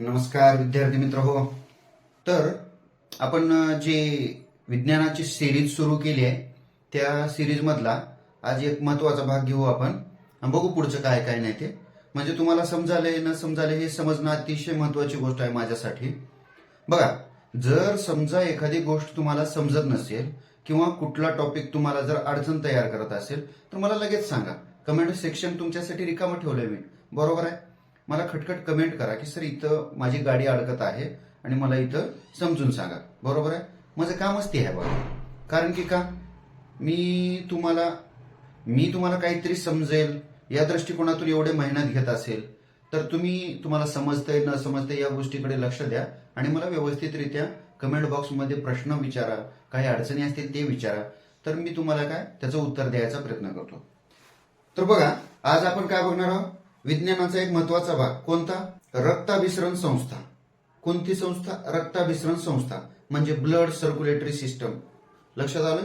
नमस्कार विद्यार्थी मित्र हो तर आपण जे विज्ञानाची सिरीज सुरू केली आहे त्या सिरीज मधला आज एक महत्त्वाचा भाग घेऊ आपण. बघू पुढचं काय काय नाही ते. म्हणजे तुम्हाला समजाले न समजाले हे समजणं अतिशय महत्वाची गोष्ट आहे माझ्यासाठी. बघा जर समजा एखादी गोष्ट तुम्हाला समजत नसेल किंवा कुठला टॉपिक तुम्हाला जर अडचण तयार करत असेल तर मला लगेच सांगा. कमेंट सेक्शन तुमच्यासाठी रिकामं ठेवलंय मी. बरोबर आहे? मला खटखट कमेंट करा की सर इथं माझी गाडी अडकत आहे आणि मला इथं समजून सांगा. बरोबर आहे? माझं कामच ते आहे बघा. कारण की का? मी तुम्हाला मी तुम्हाला काहीतरी समजेल. या दृष्टिकोनातून एवढे मेहनत घेत असेल तर तुम्ही तुम्हाला समजतंय न समजतंय या गोष्टीकडे लक्ष द्या आणि मला व्यवस्थितरित्या कमेंट बॉक्समध्ये प्रश्न विचारा. काही अडचणी असतील ते विचारा. तर मी तुम्हाला काय? त्याचं उत्तर द्यायचा प्रयत्न करतो. तर बघा आज आपण काय बघणार आहोत? विज्ञानाचा एक महत्त्वाचा भाग. कोणता? रक्ताभिसरण संस्था. कोणती संस्था? रक्ताभिसरण संस्था. म्हणजे ब्लड सर्क्युलेटरी सिस्टम. लक्षात आलं?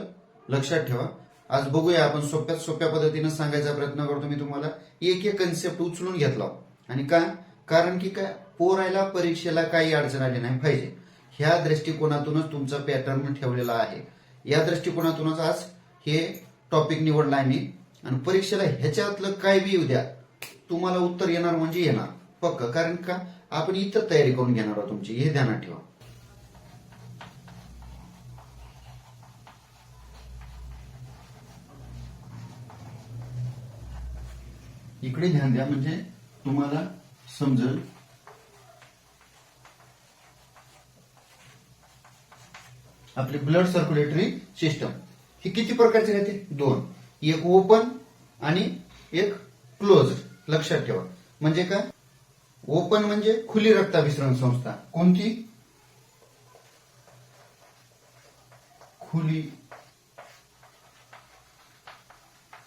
लक्षात ठेवा. आज बघूया आपण सोप्यात सोप्या पद्धतीनं सांगायचा प्रयत्न करतो मी तुम्हाला. एक एक कन्सेप्ट उचलून घेतला. आणि काय कारण की काय? पोरायला परीक्षेला काही अडचण आली नाही. पाहिजे. ह्या दृष्टिकोनातूनच तुमचा पॅटर्न ठेवलेला आहे. या दृष्टिकोनातूनच आज हे टॉपिक निवडला आहे मी आणि परीक्षेला ह्याच्यातलं काय बी येऊ द्या. तुम्हाला उत्तर येणार म्हणजे येणार. पक्क. कारण का? आपण इथं तयारी करून घेणार आहोत तुमची. हे ध्यानात ठेवा. इकडे ध्यान द्या. म्हणजे तुम्हाला समजल. आपली ब्लड सर्क्युलेटरी सिस्टम ही किती प्रकारची राहते दोन. एक ओपन आणि एक क्लोज लक्षात ठेवा. म्हणजे काय? ओपन म्हणजे खुली रक्ताभिसरण संस्था. कोणती? खुली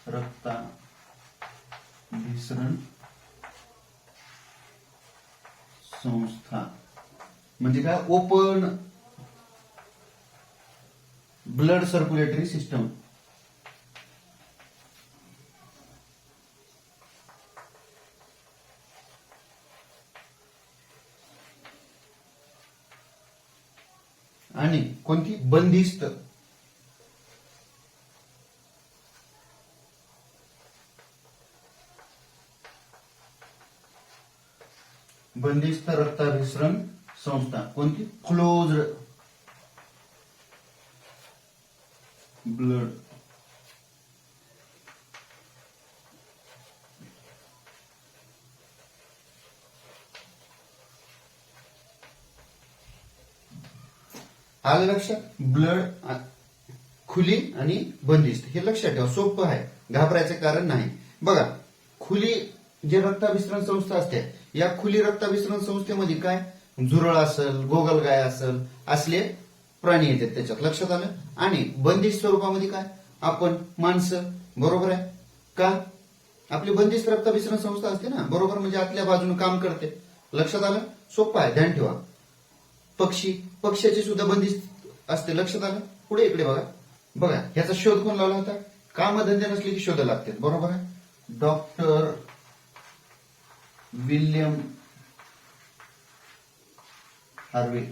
रक्ताभिसरण संस्था. म्हणजे काय? ओपन ब्लड सर्क्युलेटरी सिस्टम आणि कोणती? बंदिस्त. बंदिस्त रक्ताभिसरण संस्था. कोणती? Close blood. आलं लक्षात ब्लड खुली आणि बंदिस्त. हे लक्षात ठेवा. सोपं आहे. घाबरायचं कारण नाही. बघा खुली जे रक्ताभिसरण संस्था असते या खुली रक्ताभिसरण संस्थेमध्ये काय? झुरळ असेल गोगलगाय असेल असले प्राणी येतात त्याच्यात. लक्षात आलं? आणि बंदिस्त स्वरूपामध्ये काय? आपण माणसं. बरोबर आहे? का? आपली बंदिस्त रक्ताभिसरण संस्था असते ना? बरोबर? म्हणजे आतल्या बाजूने काम करते. लक्षात आलं? सोपं आहे. ध्यान ठेवा. पक्षी पक्ष्याची सुद्धा बंदिस्त असते. लक्षात आलं? पुढे इकडे बघा. बघा ह्याचा शोध कोण लावला होता? कामधंदे नसले की शोध लागतात. बरोबर आहे? Doctor William Harvey.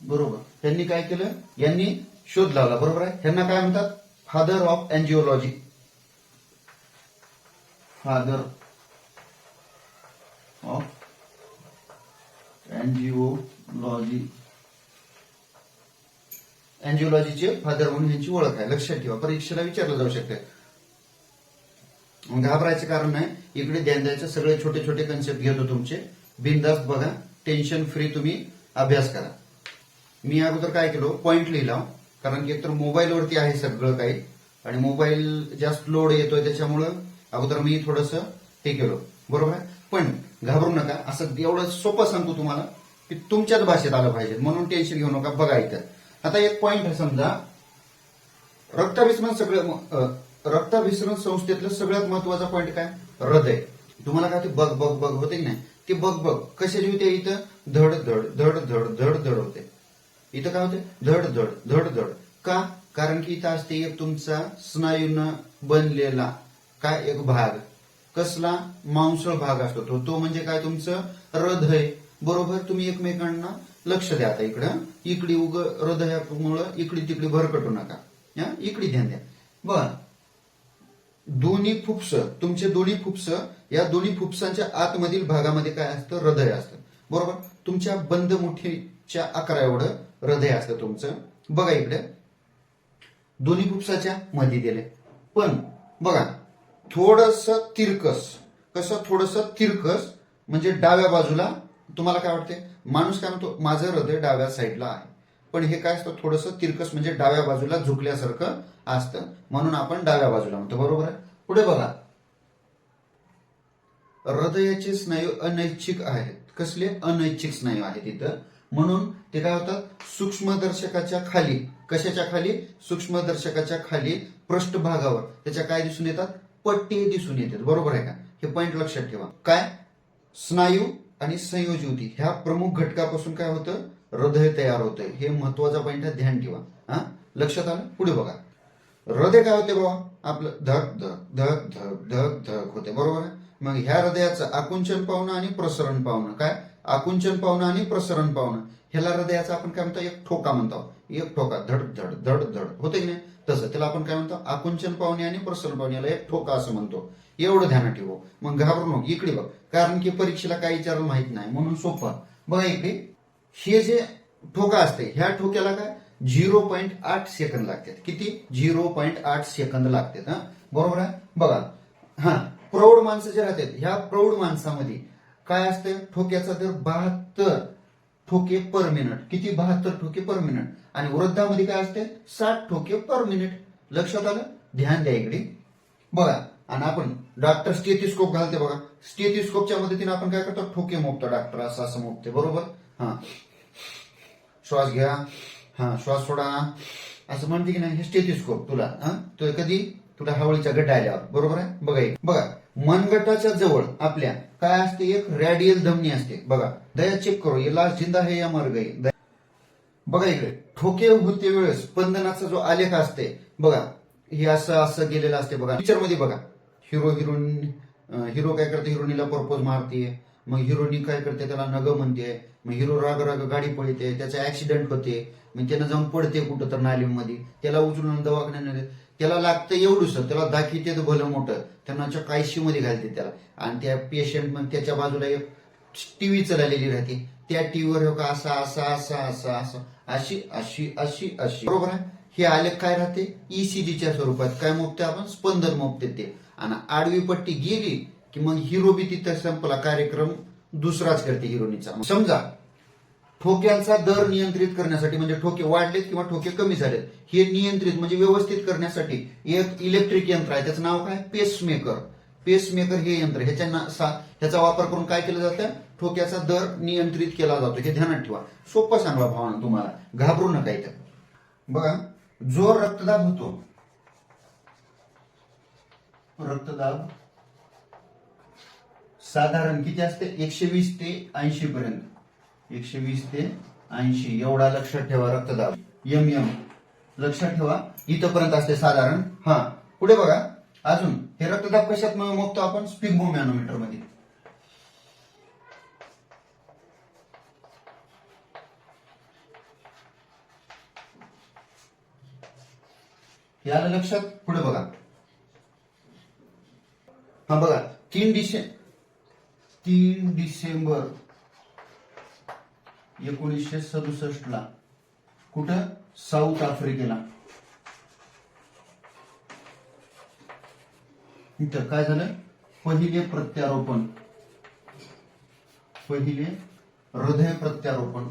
बरोबर. त्यांनी काय केलं? यांनी शोध लावला. बरोबर आहे? त्यांना काय म्हणतात? Father of angiology father of angiology अँजिओलॉजीचे father म्हणून यांची ओळख आहे. लक्षात ठेवा. परीक्षेला विचारलं जाऊ शकते. घाबरायचं कारण नाही. इकडे ध्यान द्यायचं सगळे छोटे छोटे कन्सेप्ट घेतो तुमचे. बिनधास्त बघा. टेन्शन फ्री तुम्ही अभ्यास करा. मी अगोदर काय केलो? पॉइंट लिहिला. कारण की एकतर मोबाईलवरती आहे सगळं काही. आणि मोबाईल जास्त लोड येतोय त्याच्यामुळं अगोदर मी थोडस हे केलो. बरोबर आहे? पण घाबरू नका. असं एवढं सोपं सांगतो तुम्हाला की तुमच्याच भाषेत आलं पाहिजे. म्हणून टेन्शन घेऊ नका. बघा इथं. आता एक पॉइंट समजा. रक्ताभिसरण सगळं रक्ताभिसरण संस्थेतलं सगळ्यात महत्त्वाचा पॉईंट काय? हृदय. तुम्हाला काय ते बघ बघ बघ होते की नाही? ते बघ बघ. कशाची होते इथं? धड धड धड धड धड धड होते. इथं काय होते? धड धड धड धड. का? कारण की इथं असते एक तुमचा स्नायून बनलेला काय? एक भाग. कसला मांसळ भाग असतो तो तो म्हणजे काय तुमचं? हृदय. बरोबर? तुम्ही एकमेकांना लक्ष द्या आता इकडं. इकडे उग हृदयामुळं इकडे तिकडे भरकटू नका. या इकडे ध्यान द्या. बर. दोन्ही फुफ्स तुमचे दोन्ही फुफ्स या दोन्ही फुफ्सांच्या आतमधील भागामध्ये काय असतं? हृदय असतं. बरोबर? तुमच्या बंद मुठीच्या आकारा एवढं हृदय असतं तुमचं. बघा इकडे. दोन्ही फुफ्साच्या मध्ये दिले. पण बघा. थोडस तिरकस. कसं थोडस तिरकस? म्हणजे डाव्या बाजूला तुम्हाला काय वाटते माणूस काय म्हणतो माझं हृदय डाव्या साईडला आहे. पण हे काय असतं? थोडस तिरकस म्हणजे डाव्या बाजूला झुकल्यासारखं असतं. म्हणून आपण डाव्या बाजूला म्हणतो. बरोबर आहे? पुढे बघा. हृदयाचे स्नायू अनैच्छिक आहेत. कसले? अनैच्छिक स्नायू आहेत इथं. म्हणून ते काय होतात सूक्ष्मदर्शकाच्या खाली. कशाच्या खाली? सूक्ष्मदर्शकाच्या खाली पृष्ठभागावर. त्याच्या काय दिसून येतात? पट्टी दिसून येतात. बरोबर आहे का? हे पॉईंट लक्षात ठेवा. काय? स्नायू आणि संयोजी ह्या प्रमुख घटकापासून काय होतं? हृदय तयार होतंय. हे महत्त्वाचा पॉइंट आहे. ध्यान ठेवा. हा? लक्षात आलं? पुढे बघा. हृदय काय होते बाबा आपलं धक धक धक धक धक धक होते. बरोबर आहे? मग ह्या हृदयाचं आकुंचन पावणं आणि प्रसरण पावणं. काय? आकुंचन पावणं आणि प्रसरण पावणं. ह्याला हृदयाचा आपण काय म्हणतो? एक ठोका म्हणतो. एक ठोका. धड धड धड धड. होते की नाही? तसं. त्याला आपण काय म्हणतो? आकुंचन पावणे आणि प्रसरण पावणे याला एक ठोका असं म्हणतो. एवढं ध्यानात ठेवू. मग घाबरू नको. इकडे बघ. कारण की परीक्षेला काही विचारायला माहीत नाही. म्हणून सोपं. बघा इकडे. हे जे ठोका असते ह्या ठोक्याला काय? झिरो पॉईंट आठ सेकंद लागतात. किती? झिरो पॉईंट आठ सेकंद लागतात हा? बरोबर आहे? बघा. हा. प्रौढ माणसं जे राहतात ह्या प्रौढ माणसामध्ये काय असते ठोक्याचा दर बहात्तर. ठोके पर मिनिट किती? बहात्तर ठोके पर मिनिट आणि वृद्धामध्ये काय असते साठ ठोके पर मिनिट लक्षात आलं? ध्यान द्या इकडे. बघा आणि आपण डॉक्टर स्टेथिस्कोप घालते बघा. स्टेथिस्कोपच्या मदतीने आपण काय करतो? ठोके मोपतो डॉक्टर असं असं मोपते बरोबर? हा. श्वास घ्या. हा श्वास सोडा. असं म्हणते की नाही? हे स्टेथिस्कोप तुला हा. तो कधी? तुला हवळीच्या गड्डा आल्यावर बरोबर आहे? बघा बघा. मनगटाच्या जवळ आपल्या काय असते? एक रॅडियल धमनी असते. बघा दया चेक करू. ये लास्ट जिंदा हे या मार्ग आहे. बघा इकडे ठोके होते वेळेस स्पंदनाचा जो आलेख असते बघा हे असं असं गेलेलं असते बघा. पिक्चरमध्ये बघा हिरो हिरोईन हिरो काय करते? हिरोनीला प्रपोज मारते मग हिरोनी काय करते? त्याला नग म्हणते. मग हिरो राग राग गाडी पळते. त्याचा ऍक्सिडेंट होते. मग त्यानं जाऊन पडते कुठं तर नालीमध्ये. त्याला उचलून दवाखान्यात त्याला लागतं एवढंच त्याला दाखवते तर भलं मोठं. त्यांना कायशी मध्ये घालते त्याला. आणि त्या पेशंट मग त्याच्या बाजूला एक टीव्ही चाललेली राहते. त्या टीव्हीवर हो का असा असा असा असा असा. अशी अशी अशी अशी. बरोबर आहे? हे आलेख काय राहते? ईसीजीच्या स्वरूपात. काय मोपते आपण? स्पंदन मोपते ते. आणि आडवी पट्टी गेली की मग हिरो बी तिथं संपला. कार्यक्रम दुसराच करते हिरोनीचा. समजा ठोक्यांचा दर नियंत्रित करण्यासाठी म्हणजे ठोके वाढलेत किंवा ठोके कमी झालेत हे नियंत्रित म्हणजे व्यवस्थित करण्यासाठी एक इलेक्ट्रिक यंत्र आहे. त्याचं नाव काय? पेसमेकर पेसमेकर हे यंत्र ह्याच्या सा- ह्याचा वापर करून काय केलं जातं? ठोक्याचा दर नियंत्रित केला जातो. हे ध्यानात ठेवा. सोपं सांगला भावना तुम्हाला. घाबरू नका इथं. बघा जो रक्तदाब होतो. रक्तदाब साधारण किती असते? एकशे वीस ते ऐंशी पर्यंत. एकशे वीस ते ऐंशी एवढा लक्षात ठेवा रक्तदाब. यम यम. लक्षात ठेवा. इथपर्यंत असते साधारण. हा. पुढे बघा. अजून. हे रक्तदाब कशात म- मोजतो आपण? स्पिगमो मॅनोमीटरमध्ये याला आलं लक्षात? पुढे बघा. हा बघा. तीन डिसे तीन डिसेंबर एकोणीसशे सदुसष्ट ला. कुठं? साऊथ आफ्रिकेला. इथं काय झालं? पहिले प्रत्यारोपण. पहिले हृदय प्रत्यारोपण.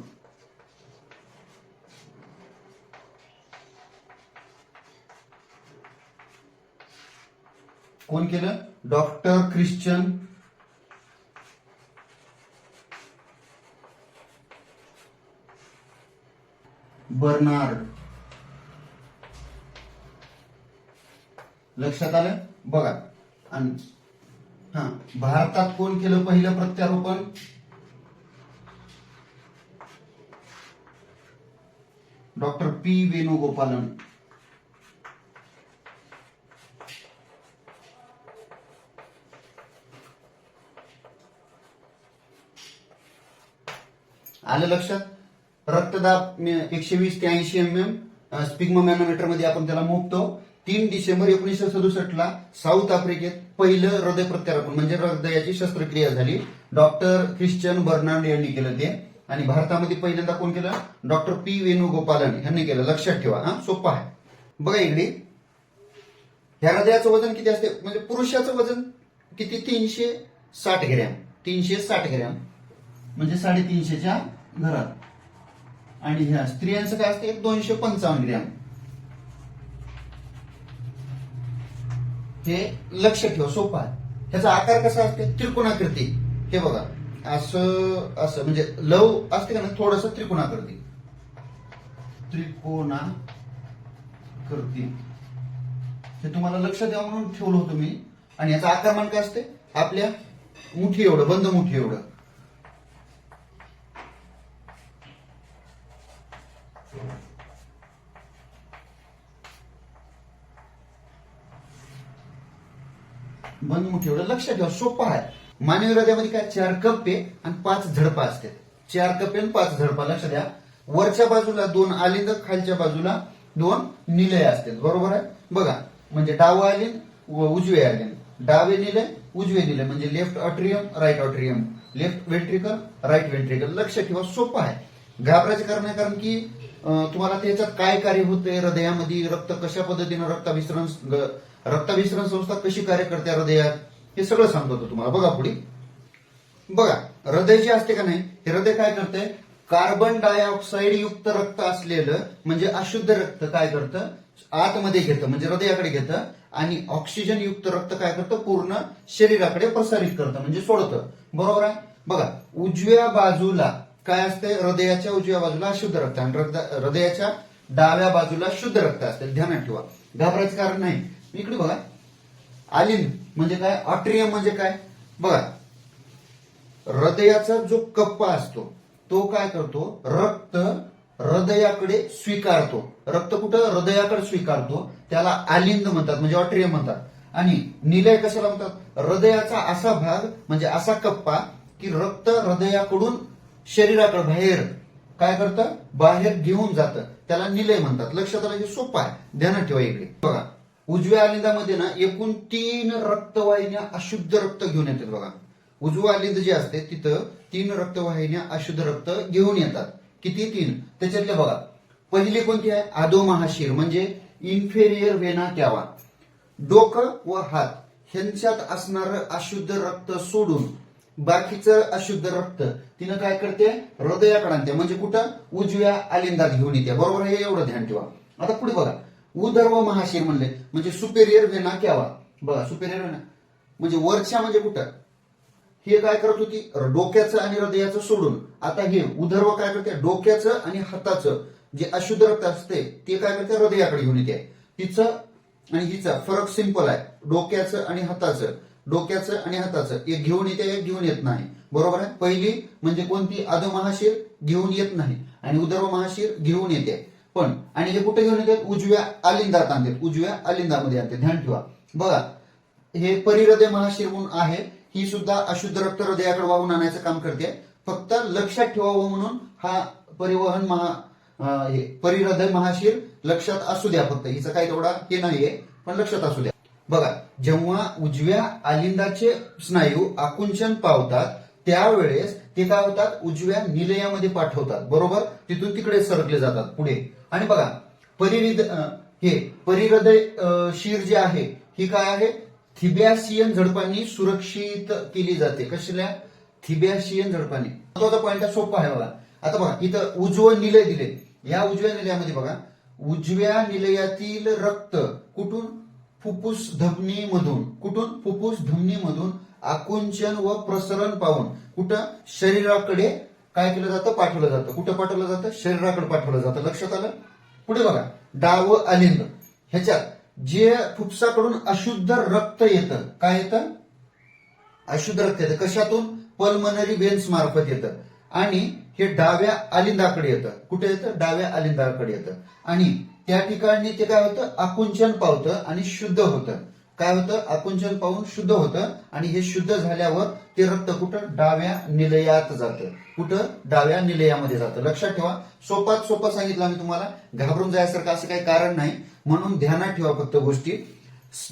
कोण केलं? Doctor Christiaan Barnard. लक्षात आलं? बघा. आणि हा भारतात कोण केलं पहिलं प्रत्यारोपण? Doctor P Venugopalan. आलं लक्षात? रक्तदाब एकशे वीस ते ऐंशी एम एम स्पिग्मा मॅनोमीटरमध्ये आपण त्याला मोजतो तीन डिसेंबर एकोणीसशे सदुसष्ट ला साऊथ आफ्रिकेत पहिलं हृदय प्रत्यारोपण म्हणजे हृदयाची शस्त्रक्रिया झाली. डॉक्टर ख्रिश्चन बर्नार्ड यांनी केलं ते. आणि भारतामध्ये पहिल्यांदा कोण केलं? डॉक्टर पी वेणुगोपालन यांनी केलं. लक्षात ठेवा हा सोपं आहे. बघा इकडे. ह्या हृदयाचं वजन किती असते? म्हणजे पुरुषाचं वजन किती? तीनशे साठ ग्रॅम. तीनशे साठ ग्रॅम. म्हणजे साडेतीनशेच्या घरात. आणि ह्या स्त्रियांचं काय असते? दोनशे पंचावन्न ग्रॅम. हे लक्ष ठेवा सोपं आहे. ह्याचा आकार कसा असते? त्रिकोणाकृती. हे बघा. असं असं. म्हणजे लव असते का ना थोडस त्रिकोणाकृती. त्रिकोणाकृती. हे तुम्हाला लक्ष द्यावं म्हणून ठेवलं होतं मी. आणि याचा आकारमान काय असते? आपल्या मुठी एवढं बंद मुठी एवढं. बंद एवढं लक्षात घ्या सोपं आहे. मानवी हृदयामध्ये काय? चार कप्पे आणि पाच झडपा असतात. चार कप्पे आणि पाच झडपा लक्षात घ्या वरच्या बाजूला दोन आलिंद खालच्या बाजूला दोन निलय असतात. बरोबर आहे? बघा म्हणजे डावं आलिंद व उजवे आलिंद डावे निलय उजवे निलय. म्हणजे left atrium right atrium left ventricle right ventricle लक्ष ठेवा सोपं आहे. घाबराचे कारण आहे कारण की तुम्हाला त्याच्यात काय कार्य होतंय? हृदयामध्ये रक्त कशा पद्धतीनं रक्ताभिसरण रक्ताभिसरण संस्था कशी कार्य करते हृदयात? हे सगळं सांगतो तुम्हाला. बघा पुढे. बघा हृदय जे असते का नाही हे हृदय काय करते? कार्बन डायऑक्साईड युक्त रक्त असलेलं म्हणजे अशुद्ध रक्त काय करतं? आतमध्ये घेतं म्हणजे हृदयाकडे घेतं. आणि ऑक्सिजन युक्त रक्त काय करतं? पूर्ण शरीराकडे प्रसारित करतं म्हणजे सोडतं. बरोबर आहे? बघा उजव्या बाजूला काय असते? हृदयाच्या उजव्या बाजूला अशुद्ध रक्त. आणि हृदयाच्या डाव्या बाजूला शुद्ध रक्त असते. ध्यानात ठेवा. घाबरायचं कारण नाही. इकडे बघा. आलिन म्हणजे काय? ऑट्रियम म्हणजे काय? बघा. हृदयाचा जो कप्पा असतो तो काय करतो? रक्त हृदयाकडे स्वीकारतो. रक्त कुठं? हृदयाकडे स्वीकारतो. त्याला आलिंद म्हणतात म्हणजे ऑट्रियम म्हणतात. आणि निलय कशाला म्हणतात? हृदयाचा असा भाग म्हणजे असा कप्पा की रक्त हृदयाकडून शरीराकडे बाहेर काय करतं? बाहेर घेऊन जातं. त्याला निलय म्हणतात. लक्षात आलं की सोपं आहे. ध्यानात ठेवा इकडे. बघा. उजव्या आलिंदामध्ये ना एकूण तीन रक्तवाहिन्या अशुद्ध रक्त घेऊन येतात बघा. उजवं आलिंद जे असते तिथं तीन रक्तवाहिन्या अशुद्ध रक्त घेऊन येतात. किती तीन? त्याच्यातले बघा. पहिली कोणती आहे? आदो महाशीर म्हणजे इन्फेरियर वेना त्यावा डोकं व हात ह्यांच्यात असणारं अशुद्ध रक्त सोडून बाकीचं अशुद्ध रक्त तिनं काय करते? हृदयाकडे आणते. म्हणजे कुठं? उजव्या आलिंदात घेऊन येते. बरोबर हे एवढं ध्यान ठेवा. आता पुढे बघा. उदर्व महाशीर म्हणले. म्हणजे सुपेरियर वेना कॅवा. बघा सुपेरियर वेना म्हणजे वरच्या म्हणजे कुठं? हे काय करत होती? डोक्याचं आणि हृदयाचं सोडून. आता हे उदर्व काय करते? डोक्याचं आणि हाताचं जे अशुद्ध रक्त असते ते काय करते? हृदयाकडे घेऊन येते. तिचं आणि हिचा फरक सिंपल आहे. डोक्याचं आणि हाताचं. डोक्याचं आणि हाताचं. एक घेऊन येते एक घेऊन येत नाही. बरोबर आहे? पहिली म्हणजे कोणती? अध महाशीर घेऊन येत नाही. आणि उदर्व महाशीर घेऊन येते. पण आणि हे कुठे घेऊन येतात? उजव्या आलिंदात आणतात. उजव्या अलिंदामध्ये आणते ध्यान ठेवा. बघा हे परिहृदय महाशीर आहे. ही सुद्धा अशुद्ध रक्त हृदयाकडे वाहून आणायचं काम करते. फक्त लक्षात ठेवावं म्हणून हा परिवहन महा हे परिहृदय महाशीर लक्षात असू द्या फक्त. हिचा काही तेवढा हे नाहीये पण लक्षात असू द्या. बघा जेव्हा उजव्या आलिंदाचे स्नायू आकुंचन पावतात त्यावेळेस ते काय होतात? उजव्या निलयामध्ये पाठवतात. बरोबर? तिथून तिकडे सरकले जातात. पुढे. आणि बघा परिरिद हे परिहृदय शिर जे आहे ही काय आहे? थिबॅसियन झडपांनी सुरक्षित केली जाते. कसल्या थिबॅसियन झडपांनी. महत्त्वाचा पॉईंट सोपा आहे बघा. आता बघा इथं उजवं निलय दिले या उजव्या निलयामध्ये बघा उजव्या निलयातील रक्त कुठून? फुफ्फुस धमनी मधून कुठून? फुफ्फुस धमनी मधून आकुंचन व प्रसरण पाहून. कुठं? शरीराकडे काय केलं जातं? पाठवलं जातं. कुठं पाठवलं जातं? शरीराकडे पाठवलं जातं. लक्षात आलं? पुढे बघा. डाव अलिंद ह्याच्यात जे फुफ्साकडून अशुद्ध रक्त येतं काय येतं? अशुद्ध रक्त येतं. कशातून? पल्मनरी वेन्स मार्फत येतं. आणि हे डाव्या आलिंदाकडे येतं. कुठे येतं? डाव्या आलिंदाकडे येतं. आणि त्या ठिकाणी ते काय होतं? आकुंचन पावतं आणि शुद्ध होतं. काय होतं? आकुंचन पाहून शुद्ध होतं आणि हे शुद्ध झाल्यावर ते रक्त कुठं? डाव्या निलयात जातं. कुठं? डाव्या निलयामध्ये जातं. लक्षात ठेवा. सोपात सोपं सांगितलं मी तुम्हाला. घाबरून जायसारखं असं काही कारण नाही. म्हणून ध्यानात ठेवा फक्त गोष्टी.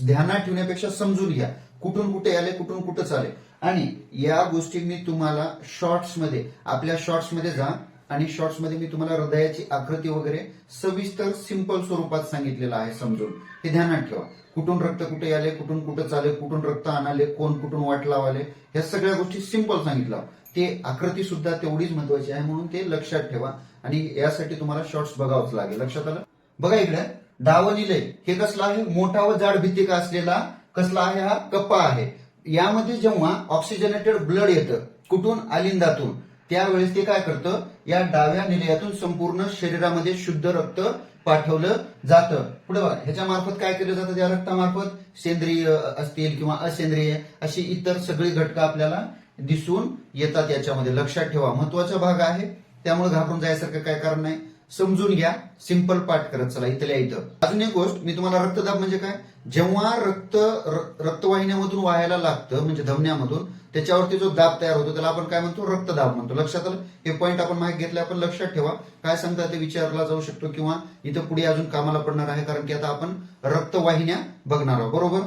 ध्यानात ठेवण्यापेक्षा समजून घ्या. कुठून कुठे आले कुठून कुठं चाले. आणि या गोष्टी मी तुम्हाला शॉर्ट्समध्ये आपल्या शॉर्ट्समध्ये जा. आणि शॉर्ट्समध्ये मी तुम्हाला हृदयाची आकृती वगैरे सविस्तर सिंपल स्वरूपात सांगितलेलं आहे समजून. हे ध्यानात ठेवा. कुठून रक्त कुठे आले कुठून कुठं चाले कुठून रक्त आणाले कोण कुठून वाट लावाले ह्या सगळ्या गोष्टी सिंपल सांगितलं ते आकृती सुद्धा तेवढीच महत्वाची आहे म्हणून ते लक्षात ठेवा. आणि यासाठी तुम्हाला शॉर्ट्स बघावंच लागेल. लक्षात आलं? बघा इकडे. डाव निलय हे कसला आहे? मोठा व जाड भित्तिका असलेला कसला आहे हा? कप्पा आहे. यामध्ये जेव्हा ऑक्सिजनेटेड ब्लड येतं कुठून? आलिंदातून त्यावेळेस ते काय करतं? या डाव्या निलयातून संपूर्ण शरीरामध्ये शुद्ध रक्त पाठवलं जातं. पुढे बघा ह्याच्या मार्फत काय केलं जातं त्या रक्तामार्फत? सेंद्रिय असतील किंवा असेंद्रिय अशी इतर सगळी घटक आपल्याला दिसून येतात याच्यामध्ये. लक्षात ठेवा महत्त्वाचा भाग आहे. त्यामुळे घाबरून जायसारखं काय कारण नाही. समजून घ्या सिंपल पाठ करत चला इथल्या इथं. अजून एक गोष्ट मी तुम्हाला रक्तदाब म्हणजे काय? जेव्हा रक्त रक्तवाहिन्यामधून व्हायला लागतं म्हणजे धमन्यामधून त्याच्यावरती जो दाब तयार होतो त्याला आपण काय म्हणतो? रक्तदाब म्हणतो. लक्षात आलं? हे पॉईंट आपण माहिती घेतले आपण लक्षात ठेवा. काय सांगता ते विचारला जाऊ शकतो किंवा इथं पुढे अजून कामाला पडणार आहे कारण की आता आपण रक्तवाहिन्या बघणार आहोत. बरोबर?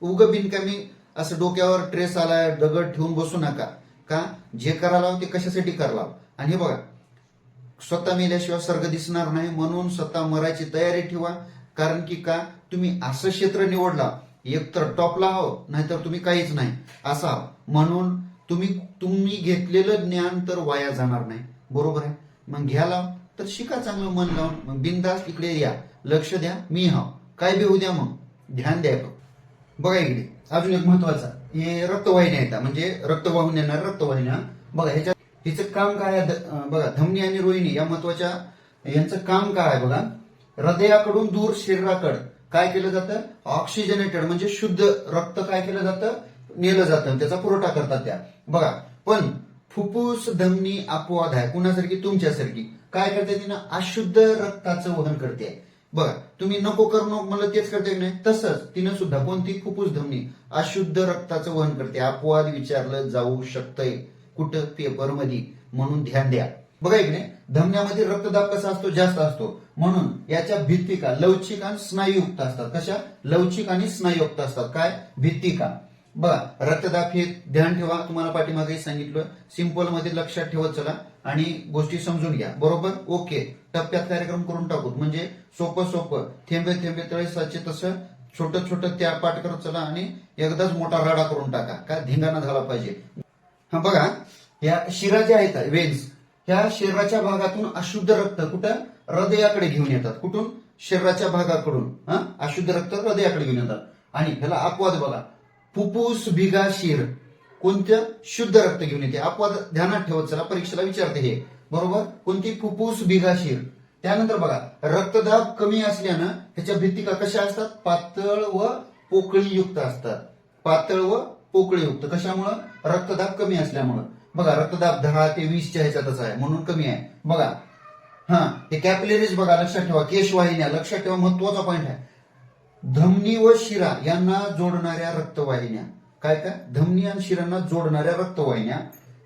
उग बिनकामी असं डोक्यावर ट्रेस आलाय दगड ठेवून बसू नका. का? जे करायला ते कशासाठी करावं आणि हे बघा स्वतः मेल्याशिवाय स्वर्ग दिसणार नाही म्हणून स्वतः मरायची तयारी ठेवा. कारण की का? तुम्ही असं क्षेत्र निवडला एकतर टॉपला हो नाहीतर तुम्ही काहीच नाही. असा. म्हणून तुम्ही तुम्ही घेतलेलं ज्ञान तर वाया जाणार नाही. बरोबर आहे? मग घ्याला तर शिका चांगलं मन लावून. मग बिंदास इकडे या. लक्ष द्या. मी हा काय बी होऊ द्या मग. ध्यान द्या बघा इकडे. अजून एक महत्त्वाचा. हे रक्तवाहिन्या येतात म्हणजे रक्त वाहून येणार रक्तवाहिन्या. बघा ह्याच्या हिचं काम काय आहे? बघा धमनी आणि रोहिणी या महत्त्वाच्या यांचं काम काय आहे बघा? हृदयाकडून दूर शरीराकडं. काय केलं जातं? ऑक्सिजनेटेड म्हणजे शुद्ध रक्त काय केलं जातं? नेलं जातं त्याचा पुरवठा करतात त्या. बघा पण फुफ्फुस धमनी अपवाद आहे कुणासारखी? तुमच्यासारखी. काय करते तिनं? अशुद्ध रक्ताचं वहन करते. बघा तुम्ही नको करणं मला तेच करते की नाही. तसंच तिनं सुद्धा कोणती? फुफ्फुस धमनी. अशुद्ध रक्ताचं वहन करते. अपवाद विचारलं जाऊ शकतंय कुठं? पेपरमध्ये म्हणून ध्यान द्या. बघा इकडे धमन्यामध्ये रक्तदाब कसा असतो? जास्त असतो. म्हणून याच्या भित्तिका लवचिक आणि स्नायुयुक्त असतात. कशा? लवचिक आणि स्नायुयुक्त असतात. काय? भित्तिका. बघा रक्तदाब हे ध्यान ठेवा. तुम्हाला पाठीमागे सांगितलं. सिंपलमध्ये लक्षात ठेवत चला आणि गोष्टी समजून घ्या. बरोबर? ओके. टप्प्यात कार्यक्रम करून टाकू म्हणजे सोपं सोपं. थेंबे थेंबे तळे साचे तसं. छोटं छोटं त्या पाठ करत चला आणि एकदाच मोठा राडा करून टाका. काय धिंगाणा झाला पाहिजे. हा बघा या शिरा ज्या आहेत वेन्स ह्या शरीराच्या भागातून अशुद्ध रक्त कुठं? हृदयाकडे घेऊन येतात. कुठून? शरीराच्या भागाकडून हा? अशुद्ध रक्त हृदयाकडे घेऊन येतात. आणि ह्याला अपवाद बघा. फुफ्फुस भिगा शिर कोणतं? शुद्ध रक्त घेऊन येते. अपवाद ध्यानात ठेवत चला परीक्षेला विचारते हे. बरोबर? कोणती? फुफ्फुस भिगा शिर. त्यानंतर बघा रक्तदाब कमी असल्यानं ह्याच्या भित्तिका कशा असतात? पातळ व पोकळीयुक्त असतात. पातळ व पोकळीयुक्त. कशामुळं? रक्तदाब कमी असल्यामुळं. बघा रक्तदाब दहा ते वीसच्या ह्याच्यातच आहे म्हणून कमी आहे. बघा हा हे कॅपिलरीज बघा लक्षात ठेवा केशवाहिन्या लक्षात ठेवा महत्त्वाचा पॉईंट आहे. धमनी व शिरा यांना जोडणाऱ्या रक्तवाहिन्या. काय काय? धमनी आणि शिरांना जोडणाऱ्या रक्तवाहिन्या.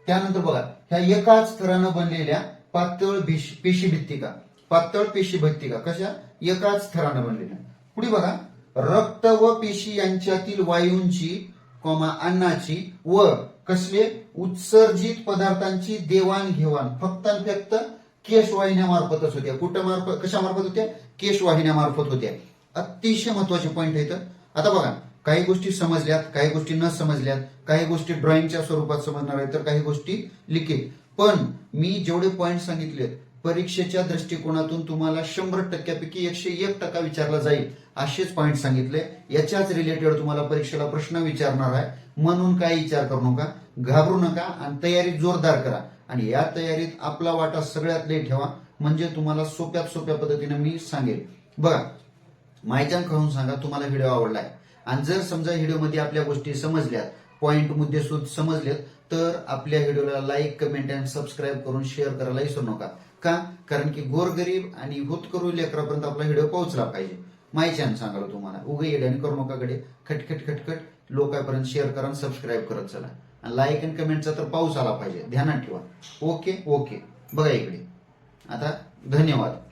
त्यानंतर बघा ह्या एकाच थरानं बनलेल्या पातळ भिश- पेशी भित्तिका पातळ पेशी भित्तिका कशा? एकाच थरानं बनलेल्या. पुढे बघा रक्त व पेशी यांच्यातील वायूंची कोमा अन्नाची व कसले? उत्सर्जित पदार्थांची देवाणघेवाण. फक्त आणि फक्त केशवाहिन्यामार्फतच होत्या. कुठं मार्फत कशामार्फत होत्या? केशवाहिन्यामार्फत होत्या. अतिशय महत्त्वाचे पॉईंट आहेत. आता बघा काही गोष्टी समजल्यात काही गोष्टी न समजल्यात काही गोष्टी ड्रॉइंगच्या स्वरूपात समजणार आहेत तर काही गोष्टी लिखित. पण मी जेवढे पॉईंट सांगितलेत परीक्षेच्या दृष्टिकोनातून तुम्हाला शंभर टक्क्यापैकी एकशे एक टक्का विचारला जाईल असेच पॉईंट सांगितले. याच्याच रिलेटेड तुम्हाला परीक्षेला प्रश्न विचारणार आहे. म्हणून काही विचार करू नका घाबरू नका आणि तयारी जोरदार करा. आणि या तयारीत आपला वाटा सगळ्यात लेट ठेवा म्हणजे तुम्हाला सोप्यात सोप्या पद्धतीने मी सांगेल. बघा माहिती कळून सांगा तुम्हाला व्हिडिओ आवडलाय आणि जर समजा व्हिडिओमध्ये आपल्या गोष्टी समजल्यात पॉईंट मुद्दे सुद्धा समजलेत तर आपल्या व्हिडिओला लाईक कमेंट अँड सबस्क्राईब करून शेअर करायला विसरू नका. का? कारण की गोरगरीब आणि हुतकरू लेकरापर्यंत आपला व्हिडिओ पोहोचला पाहिजे. माहिती सांगालो तुम्हाला. उगे येड्याने करू नका खटखट खटखट लोकांपर्यंत शेअर करा आणि सबस्क्राईब करत चला. आणि लाईक आणि कमेंटचा तर पाऊस आला पाहिजे. ध्यानात ठेवा. ओके ओके बघा इकडे. आता धन्यवाद.